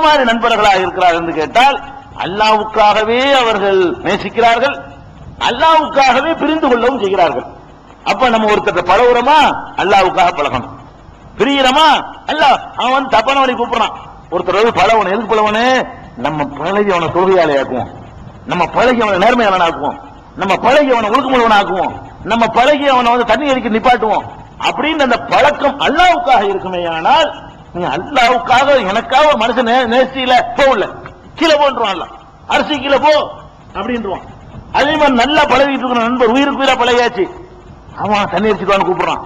மாதிரி நண்பர்களாக இருக்கிறார்கள் என்று கேட்டால் அல்லாவுக்காகவே அவர்கள் நேசிக்கிறார்கள் அல்லாவுக்காகவே பிரிந்து கொள்ளவும் செய்கிறார்கள். அப்ப நம்ம ஒருத்தர் பழகுறோமா? அல்லாவுக்காக பழகணும். பிரியறமா? அல்ல அவன் தப்பானவனை கூப்பிடுறான். ஒருத்தர் வந்து பழவன் எதுக்கு பழவனு நம்ம பழகி அவனை தொழுகையாளி ஆக்குவோம் நம்ம பழகி அவனை நேர்மையாளன் ஆக்குவோம் நம்ம பழகி அவனை ஒழுக்கமுள்ளவன் ஆக்குவோம் நம்ம பழகி அவனை வந்து தண்ணி அடிக்க நிப்பாட்டுவோம். அப்படின்னு அந்த பழக்கம் அல்லாவுக்காக இருக்குமே ஆனால் நீ அல்லாவுக்காக எனக்காக மனுஷன் நேசியில போகல. கீழே போன்றான் அல்ல அரிசி கீழே போ அப்படின்றான் அதே மாதிரி நல்லா பழகிட்டு இருக்கிற நண்பர் உயிருக்கு உயிரா பழகியாச்சு. அவன் தண்ணி அடிச்சுட்டு கூப்பிடுறான்.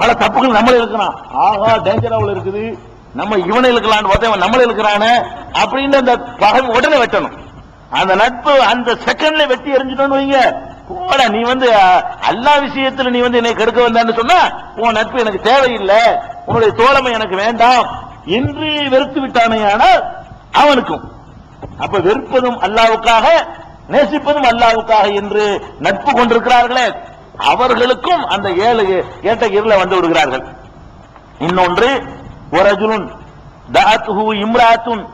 பல தப்புகள் நம்மளே இருக்கிறான் ஆஹா டேஞ்சராவில் இருக்குது. நம்ம இவனை இழுக்கலான்னு பார்த்தா இவன் நம்மளே இழுக்கிறானே அப்படின்னு அந்த பகை உடனே வெட்டணும். அந்த நட்பு அந்த செகண்ட்ல வெட்டி எரிஞ்சிட்டோம்னு வைங்க. போட நீ வந்து எல்லா விஷயத்துல நீ வந்து என்னை கெடுக்க வந்தான்னு சொன்னா உன் நட்பு எனக்கு தேவையில்லை உன்னுடைய தோழமை எனக்கு வேண்டாம். என்று வெறுத்து விட்டானே ஆனால் அவனுக்கும். அப்ப வெறுப்பதும் அல்லாவுக்காக நேசிப்பதும் அல்லாவுக்காக என்று நட்பு கொண்டிருக்கிறார்களே அவர்களுக்கும் அந்த ஏழு ஏட்ட இருள வந்து விடுகிறார்கள். இன்னொன்று ஒரஜுலுன் தாத்துஹு இம்ராத்துன்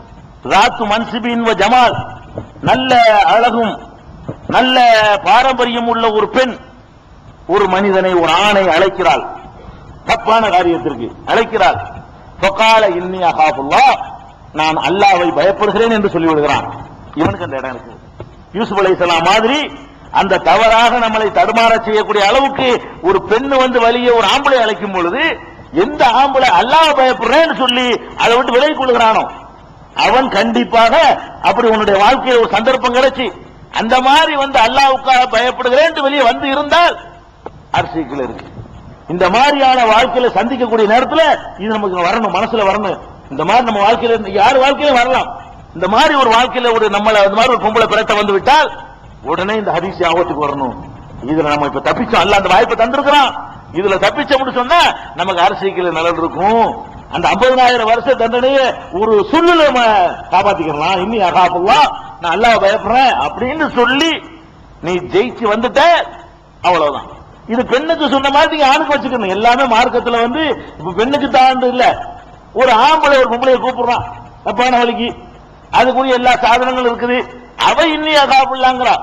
ராத்து மன்சிபின் ஜமால். நல்ல அழகும் நல்ல பாரம்பரியம் உள்ள ஒரு பெண் ஒரு மனிதனை ஒரு ஆணை அழைக்கிறாள். தப்பான காரியத்திற்கு அழைக்கிறாள். ஃபகால இன்னியா அகாபுல்லா நான் அல்லாவை பயப்படுகிறேன் என்று சொல்லி விடுகிறான் இவனுக்கு அந்த இடம் இருக்கு. யூசுப் அலைஹிஸ்ஸலாம் மாதிரி அந்த தவறாக நம்மளை தடுமாற செய்யக்கூடிய அளவுக்கு ஒரு பெண்ணு வந்து வழியே ஒரு ஆம்பளை அழைக்கும் பொழுது எந்த ஆம்பளை அல்லாஹ் பயப்படுறேன்னு சொல்லி அதை விட்டு விலகி கொள்கிறானோ அவன் கண்டிப்பாக அப்படி உன்னுடைய வாழ்க்கையில் ஒரு சந்தர்ப்பம் கிடைச்சு அந்த மாதிரி வந்து அல்லாவுக்காக பயப்படுகிறேன் வெளியே வந்து இருந்தால் அரசியல் இருக்கு. இந்த மாதிரியான வாழ்க்கையில சந்திக்கக்கூடிய நேரத்துல இது நமக்கு வரணும் மனசுல வரணும். இந்த மாதிரி நம்ம வாழ்க்கையில யார் வாழ்க்கையிலும் வரலாம். இந்த மாதிரி ஒரு வாழ்க்கையில ஒரு நம்மள அந்த மாதிரி ஒரு பொம்பளை பிறத்த வந்து விட்டால் உடனே இந்த ஹரிசி ஆபத்துக்கு வரணும். இதுல நம்ம இப்ப தப்பிச்சோம். அல்ல அந்த வாய்ப்பை தந்திருக்கிறோம் இதுல தப்பிச்சோம்னு சொன்னா நமக்கு அரசியல் நலன் இருக்கும். அந்த 50000 வருஷ தண்டனையை ஒரு சொல்லுல நம்ம காப்பாத்திக்கலாம் இன்னும் அகாப்புலாம் நான் அல்லாஹ் பயப்படுறேன் அப்படின்னு சொல்லி நீ ஜெயிச்சு வந்துட்ட அவ்வளவுதான். இது பெண்ணுக்கு சொன்ன மாதிரி நீங்க ஆணுக்கு வச்சுக்கணும். எல்லாமே மார்க்கத்துல வந்து இப்ப பெண்ணுக்கு தாண்டு இல்ல. ஒரு ஆம்பளை ஒரு பொம்பளைய கூப்பிடுறான். தப்பான வழிக்கு. அதுக்குரிய எல்லா சாதனங்களும் இருக்குது. அவ இன்னியா காப்பிடலாங்கிறா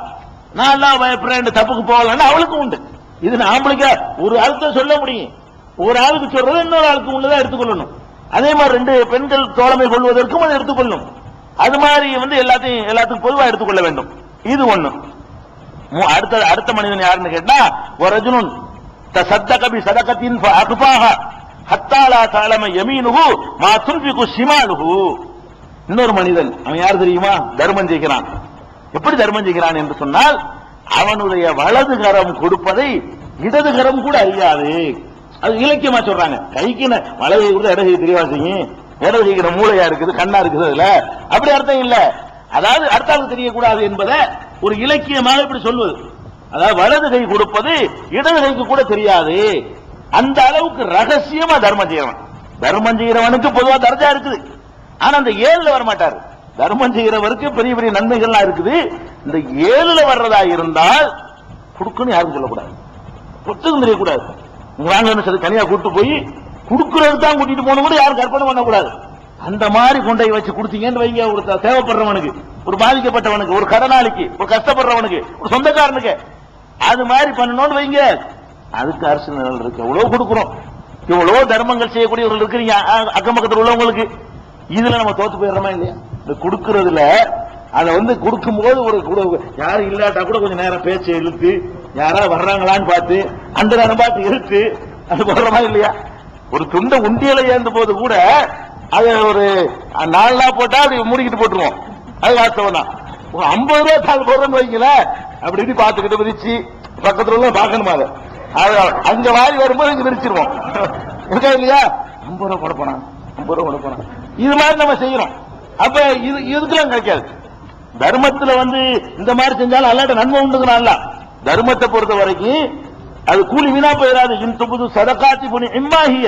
நான் எல்லாம் பயப்படுறேன் தப்புக்கு போகலன்னு அவளுக்கும் உண்டு. இது நான் ஒரு ஆளுக்கு சொல்ல முடியும். ஒரு ஆளுக்கு சொல்றது இன்னொரு ஆளுக்கு உள்ளதான் எடுத்துக்கொள்ளணும். அதே மாதிரி ரெண்டு பெண்கள் தோழமை கொள்வதற்கும் அதை எடுத்துக்கொள்ளணும். அது மாதிரி வந்து எல்லாத்தையும் எல்லாத்துக்கும் பொதுவாக எடுத்துக்கொள்ள வேண்டும். இது ஒண்ணு. அடுத்த அடுத்த மனிதன் யாருன்னு கேட்டா ஒரஜுனுன் தசத்தக பி சதகத்தின் அகுபாக ஹத்தாலா தாளம யமீனுஹு மா துன்பிகு ஷிமாலுஹு. இன்னொரு மனிதன் அவன் யார் தெரியுமா? தர்மம் செய்கிறான். எப்படி தர்மம் செய்கிறான் என்று சொன்னால் அவனுடைய வலது கரம் கொடுப்பதை இடது கரம் கூட அறியாது. அது இலக்கியமா சொல்றாங்க. கைக்கு வலது கூட இடது தெரியவா செய்யும். வேலை செய்கிற மூளையா இருக்குது கண்ணா இருக்குது அதுல. அப்படி அர்த்தம் இல்ல. அதாவது அடுத்தாளுக்கு தெரியக்கூடாது என்பதை ஒரு இலக்கியமாக இப்படி சொல்வது. அதாவது வலது கை கொடுப்பது இடது கைக்கு கூட தெரியாது. அந்த அளவுக்கு ரகசியமா தர்மம் செய்யறவன். தர்மம் செய்கிறவனுக்கு பொதுவா தர்ஜா இருக்குது. ஆனா அந்த ஏழுல வர மாட்டாரு தர்மம் செய்கிறவருக்கு பெரிய பெரிய நன்மைகள்லாம் இருக்குது. இந்த ஏழுல வர்றதா இருந்தால் கொடுக்கணும் யாருக்கும் சொல்லக்கூடாது. புத்தகம் தெரியக்கூடாது. நீங்க வாங்கன்னு சொல்லி தனியா கூட்டு போய் குடுக்கறது தான் கூட்டிட்டு போன கூட யாரும் கற்பனை பண்ணக்கூடாது. அந்த மாதிரி கொண்டை வச்சு கொடுத்தீங்கன்னு வைங்க ஒரு தேவைப்படுறவனுக்கு ஒரு பாதிக்கப்பட்டவனுக்கு ஒரு கடனாளிக்கு ஒரு கஷ்டப்படுறவனுக்கு ஒரு சொந்தக்காரனுக்கு. அது மாதிரி பண்ணணும்னு வைங்க. அதுக்கு அரசு நிழல் இருக்கு. எவ்வளவு கொடுக்குறோம் இவ்வளவு தர்மங்கள் செய்யக்கூடியவர்கள் இருக்கிறீங்க அ- அக்கம் பக்கத்தில் உள்ளவங்களுக்கு. இதுல நம்ம தோத்து போயிடுறோமா இல்லையா? இந்த கொடுக்கறதுல அதை வந்து கொடுக்கும்போது ஒரு கூட- யாரும் இல்லாட்டா கூட கொஞ்சம் நேரம் பேச்சை இழுத்து யாரா வர்றாங்களான்னு பார்த்து அந்த நேரம் பார்த்து இழுத்து அது போடுறமா இல்லையா? ஒரு துண்டை உண்டியலை ஏந்த போது கூட அது ஒரு நாலு நாள் போட்டா அப்படி மூடிக்கிட்டு போட்டுருவோம். அது வாஸ்தவம் தான் ஒரு ஐம்பது ரூபா தாள் போடுறோம்னு வைங்கள அப்படி இப்படி பார்த்துக்கிட்டு விரிச்சு பக்கத்துல உள்ள பார்க்கணுமா அதை? அது அங்க வாரி வரும்போது இங்க விரிச்சிருவோம் இருக்கா இல்லையா? ஐம்பது ரூபா போட போனா ஐம்பது ரூபா போட போனா இது மாதிரி நம்ம செய்யறோம். அப்ப இது இதுக்கெல்லாம் கிடைக்காது. தர்மத்துல வந்து இந்த மாதிரி செஞ்சாலும் அல்லாட்ட நன்மை உண்டுங்கிறான் தர்மத்தை பொறுத்த வரைக்கும் அது கூலி வீணா போயிடாது. இன் துபுது சதகாத்தி புனி இம்மாகிய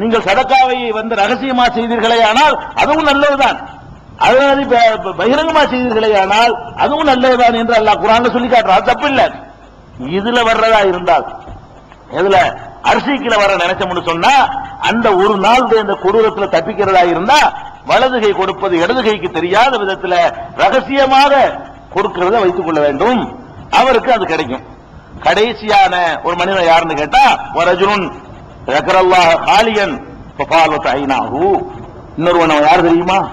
நீங்கள் சதக்காவை வந்து ரகசியமா செய்தீர்களே ஆனால் அதுவும் நல்லதுதான். அதாவது பகிரங்கமா செய்தீர்களே ஆனால் அதுவும் நல்லதுதான் என்று அல்லாஹ் குரான் சொல்லி காட்டுறான். தப்பு இல்ல இதுல வர்றதா இருந்தால் எதுல அரிசிக்கில வர நினைச்சோம்னு சொன்னா அந்த ஒரு நாள் இந்த கொடூரத்துல தப்பிக்கிறதா இருந்தா வலது கை கொடுப்பது இடது கைக்கு தெரியாத விதத்துல ரகசியமாக கொடுக்கிறத வைத்துக் கொள்ள வேண்டும். அவருக்கு அது கிடைக்கும். கடைசியான ஒரு மனிதன் யாருன்னு கேட்டா வரஜுன் ரகரல்லாஹ காலியன் ஃபபாலத் இன்னொருவன் அவன் யார் தெரியுமா?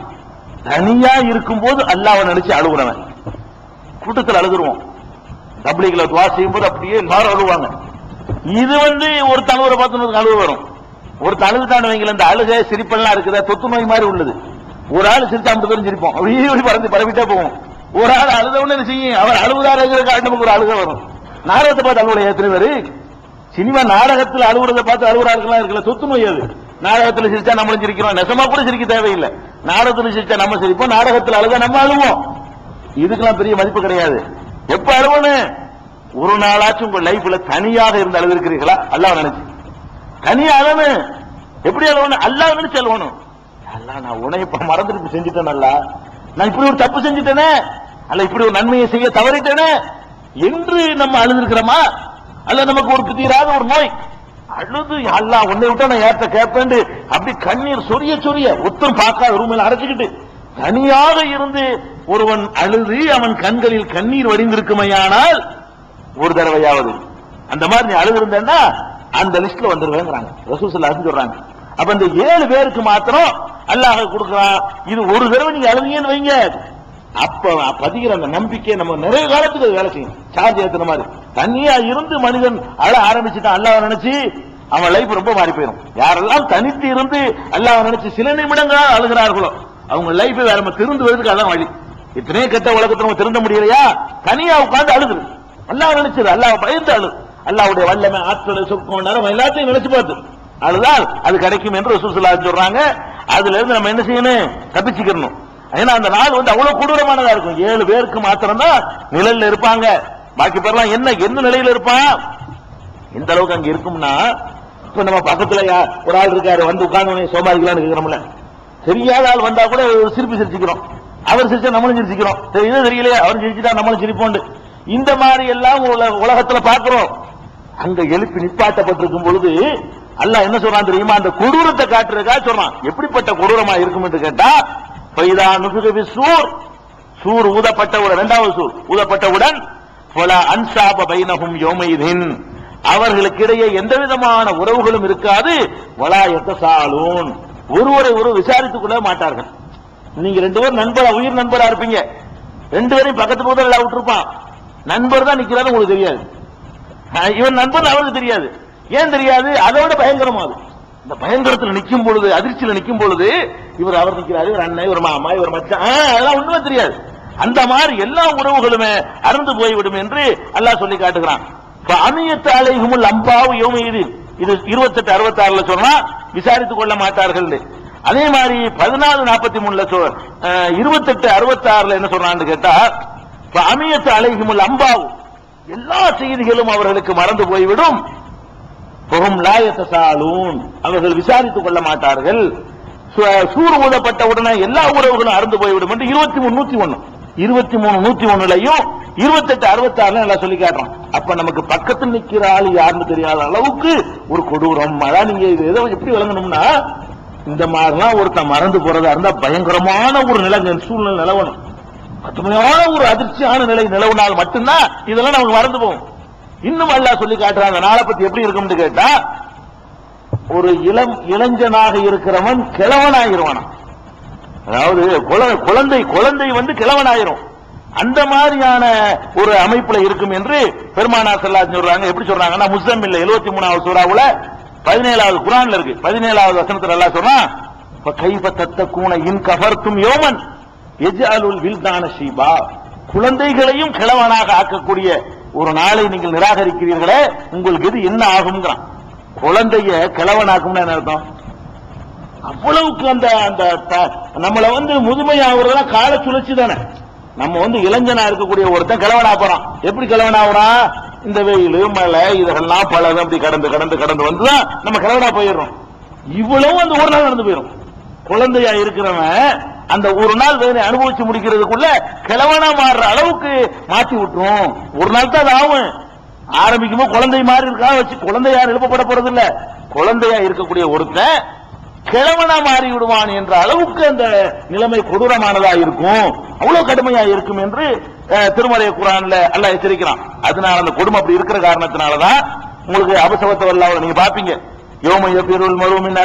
தனியா இருக்கும்போது அல்லாஹ்வை நினைச்சு அழுகுறவன். கூட்டத்தில் அழுகுருவோம் தப்லீக்ல துவா செய்யும்போது அப்படியே எல்லாரும் அழுவாங்க. இது வந்து ஒரு தலைவரை பார்த்து அழுவு வரும். ஒரு தழுவுதான் வைங்கள இந்த அழுக சிரிப்பெல்லாம் இருக்குதா? தொத்து நோய் மாதிரி உள்ளது. ஒரு ஆள் சிரிச்சா ஐம்பது பேரும் சிரிப்போம் அப்படியே பறந்து பரவிட்டே போவோம். ஒரு ஆள் அழுத உடனே செய்யும்? அவர் அழுவுதாருங்கிற காரணம் ஒரு அழுக வரும். நாடகத்தை பார்த்து அழுவுற எத்தனை பேரு? சினிமா நாடகத்தில் அழுகுறத பார்த்து அழுகுறாருக்கெல்லாம் இருக்கல? சொத்து நோய் அது. நாடகத்தில் சிரிச்சா நம்மளும் சிரிக்கிறோம். நெசமா கூட சிரிக்க தேவையில்லை. நாடகத்தில் சிரிச்சா நம்ம சிரிப்போம். நாடகத்தில் அழுதா நம்ம அழுவோம். இதுக்கெல்லாம் பெரிய மதிப்பு கிடையாது. எப்ப அழுவணும் ஒரு நாளாச்சும் உங்க லைஃப்ல தனியாக இருந்து அழுதுருக்கிறீர்களா? அல்லாஹ் நினைச்சு. தனியா அழணும் எப்படி அழுவணும் அல்லாஹ் நினைச்சு அழுவணும் அல்லா நான் உன்னை இப்ப மறந்துட்டு செஞ்சுட்டேன் அல்ல நான் இப்படி ஒரு தப்பு செஞ்சுட்டேனே. அல்ல இப்படி ஒரு நன்மையை செய்ய தவறிட்டேனே. என்று நம்ம அழுதுருக்கிறோமா? அல்ல நமக்கு ஒரு தீராத ஒரு நோய். அழுது அல்லாஹ் உன்னை விட்டா நான் ஏற்ற கேட்பேன் அப்படி கண்ணீர் சொரிய சொரிய ஒத்தம் பார்க்காத ரூமில் அரைச்சுக்கிட்டு தனியாக இருந்து ஒருவன் அழுது அவன் கண்களில் கண்ணீர் வடிந்திருக்குமையானால் ஒரு தடவையாவது. அந்த மாதிரி நீ அழுது இருந்தேன்னா அந்த லிஸ்ட்ல வந்துருவேங்கிறாங்க. ரசூசல்ல சொல்றாங்க. அப்ப இந்த ஏழு பேருக்கு மாத்திரம் அல்லாஹ் கொடுக்கிறான். இது ஒரு தடவை நீங்க அழுதீங்கன்னு வைங்க. அப்ப பதிகிற அந்த நம்பிக்கை நம்ம நிறைய காலத்துக்கு அது வேலை செய்யும். சார்ஜ் ஏத்துன மாதிரி. தனியா இருந்து மனிதன் அழ ஆரம்பிச்சுட்டான் அல்லாஹ் நினைச்சு அவன் லைஃப் ரொம்ப மாறி போயிடும் யாரெல்லாம் தனித்து இருந்து அல்லாஹ் நினைச்சு சில நிமிடங்களாக அழுகிறார்களோ அவங்க லைஃப் வேற நம்ம திருந்துவதற்கு அதான் வழி. இத்தனையே கெட்ட உலகத்தை நம்ம திருந்த முடியலையா? தனியா உட்காந்து அழுகுது அல்லாஹ் நினைச்சது அல்லாஹ் பயந்து அழு. அல்லாவுடைய வல்லமை ஆற்றல் சுக்கம் நேரம் எல்லாத்தையும் நினைச்சு பார்த்து. அழுதால் அது கிடைக்கும் என்று ரசூலுல்லாஹி சொல்றாங்க. அதுல இருந்து நம்ம என்ன செய்யணும்? தப்பிச்சுக்கணும் ஏன்னா அந்த நாள் வந்து அவ்வளவு கொடூரமானதா இருக்கும். ஏழு பேருக்கு மாத்திரம் தான் நிழல்ல இருப்பாங்க. பாக்கி பேர்லாம் என்ன எந்த நிலையில இருப்பான்? எந்த அளவுக்கு அங்க இருக்கும்னா இப்ப நம்ம பக்கத்துல ஒரு ஆள் இருக்காரு வந்து உட்கார்ந்து சோமாரிக்கலாம்னு கேக்குறோம்ல தெரியாத ஆள் வந்தா கூட சிரிப்பு சிரிச்சுக்கிறோம். அவர் சிரிச்சா நம்மளும் சிரிச்சுக்கிறோம். தெரியுது தெரியலையே? அவர் சிரிச்சுட்டா நம்மளும் சிரிப்போண்டு. இந்த மாதிரி எல்லாம் உலகத்துல பாக்குறோம். அங்க எழுப்பி நிப்பாட்டப்பட்டிருக்கும் பொழுது அல்ல என்ன சொல்றான் தெரியுமா? அந்த கொடூரத்தை காட்டுறதுக்காக சொல்றான். எப்படிப்பட்ட கொடூரமா இருக்கும் என்று கேட்டா பைதா நுசுகவி சூர். சூர் ஊதப்பட்டவுடன் இரண்டாவது சூர் ஊதப்பட்டவுடன் பல அன்சாப பைனகும் யோமைதின் அவர்களுக்கிடையே எந்த விதமான உறவுகளும் இருக்காது. வலா சாலூன் ஒருவரை ஒரு விசாரித்துக் கொள்ள மாட்டார்கள். நீங்க ரெண்டு பேரும் நண்பரா உயிர் நண்பரா இருப்பீங்க. ரெண்டு பேரையும் பக்கத்து பக்கத்தில் எல்லாம் விட்டுருப்பான். நண்பர் தான் நிக்கிறாரு உங்களுக்கு தெரியாது. இவன் நண்பர் அவருக்கு தெரியாது. ஏன் தெரியாது? அதோட பயங்கரமா அது. இந்த பயங்கரத்துல நிக்கும் பொழுது அதிர்ச்சியில நிக்கும் பொழுது இவர் அவர் நிக்கிறாரு இவர் அண்ணன் இவர் மாமா இவர் மச்சான். அதெல்லாம் ஒண்ணுமே தெரியாது. அந்த மாதிரி எல்லா உறவுகளுமே அறந்து போய்விடும் என்று அல்லாஹ் சொல்லி காட்டுகிறான். அணியத்து அலைகுமுல் அம்பாவு யோமீது இது இருபத்தெட்டு அறுபத்தாறுல சொன்னா விசாரித்துக் கொள்ள மாட்டார்கள் அதே மாதிரி பதினாலு நாற்பத்தி மூணுல சொ- அறுபத்தி இருபத்தெட்டு அறுபத்தாறுல என்ன சொல்றான்னு கேட்டா அமியத்து அலைகுமுல் அம்பாவு எல்லா செய்திகளும் அவர்களுக்கு மறந்து போய்விடும். அவர்கள் விசாரித்துக் கொள்ள மாட்டார்கள். சு- ஊதப்பட்ட உடனே எல்லா உறவுகளும் அறந்து போய்விடும் என்று இருபத்தி மூணு நூத்தி ஒன்னு இருபத்தி மூணு நூத்தி ஒண்ணுலையும் இருபத்தெட்டு அறுபத்தி ஆறுல நல்லா சொல்லி காட்டுறோம் அப்ப நமக்கு பக்கத்தில் நிக்கிற ஆள் யாருன்னு தெரியாத அளவுக்கு ஒரு கொடூரம். அதான் நீங்க இது ஏதோ எப்படி விளங்கணும்னா இந்த மாதிரிலாம் ஒருத்தன் மறந்து போறதா இருந்தா பயங்கரமான ஒரு நிலை சூழ்நிலை நிலவணும். கடுமையான ஒரு அதிர்ச்சியான நிலை நிலவுனால் மட்டும்தான் இதெல்லாம் நமக்கு மறந்து போகும். இன்னும் அல்லாஹ் சொல்லி காட்டுறாங்க நாளை பத்தி எப்படி இருக்கும்னு கேட்டா ஒரு இளம் இளைஞனாக இருக்கிறவன் கிழவனாயிருவானா அதாவது குழ- குழந்தை குழந்தை வந்து கிழவனாயிரும். அந்த மாதிரியான ஒரு அமைப்புல இருக்கும் என்று பெருமானா செல்லா சொல்றாங்க. எப்படி சொல்றாங்கன்னா முஸ்லிம் இல்ல எழுபத்தி மூணாவது சூறாவுல பதினேழாவது குரான்ல இருக்கு. பதினேழாவது வசனத்துல எல்லாம் சொன்னா கைப தத்த கூன இன் கவர்த்தும் யோமன் எஜாலுல் வில்தான ஷீபா. குழந்தைகளையும் கிழவனாக ஆக்கக்கூடிய ஒரு நாளை நீங்கள் நிராகரிக்கிறீர்களே உங்களுக்கு இது என்ன ஆகுங்கிறான் குழந்தைய கிழவனாக்கும்னு என்ன அர்த்தம்? அவ்வளவுக்கு அந்த அந்த நம்மளை நம்மள வந்து முதுமை ஆகுறதெல்லாம் கால சுழற்சி தானே. நம்ம வந்து இளைஞனா இருக்கக்கூடிய ஒருத்தன் கிழவனா போறான். எப்படி கிழவனாகிறான் இந்த வெயில் மழை இதெல்லாம் பலதும் அப்படி கடந்து கடந்து கடந்து வந்துதான் நம்ம கிழவனா போயிடுறோம். இவ்வளவு அந்த ஒரு நாள் நடந்து போயிடும். குழந்தையா இருக்கிறவன் அந்த ஒரு நாள் வேலை அனுபவிச்சு முடிக்கிறதுக்குள்ள கிழவனா மாறுற அளவுக்கு மாத்தி விட்டுரும். ஒரு நாள் தான் அது ஆகும். ஆரம்பிக்கும் போது குழந்தை மாதிரி இருக்கா? வச்சு குழந்தை யாரும் எழுப்பப்பட போறது இல்ல குழந்தையா இருக்கக்கூடிய ஒருத்தன் கிழவனா மாறி விடுவான் என்ற அளவுக்கு அந்த நிலைமை கொடூரமானதா இருக்கும். அவ்வளவு கடுமையா இருக்கும் என்று அஹ், திருமலை குரான்ல அல்ல எச்சரிக்கிறான். அதனால அந்த கொடுமை அப்படி இருக்கிற காரணத்தினாலதான் உங்களுக்கு அபசவத்தை வரல நீங்க பாப்பீங்க யோம எப்பிருள் மருமின்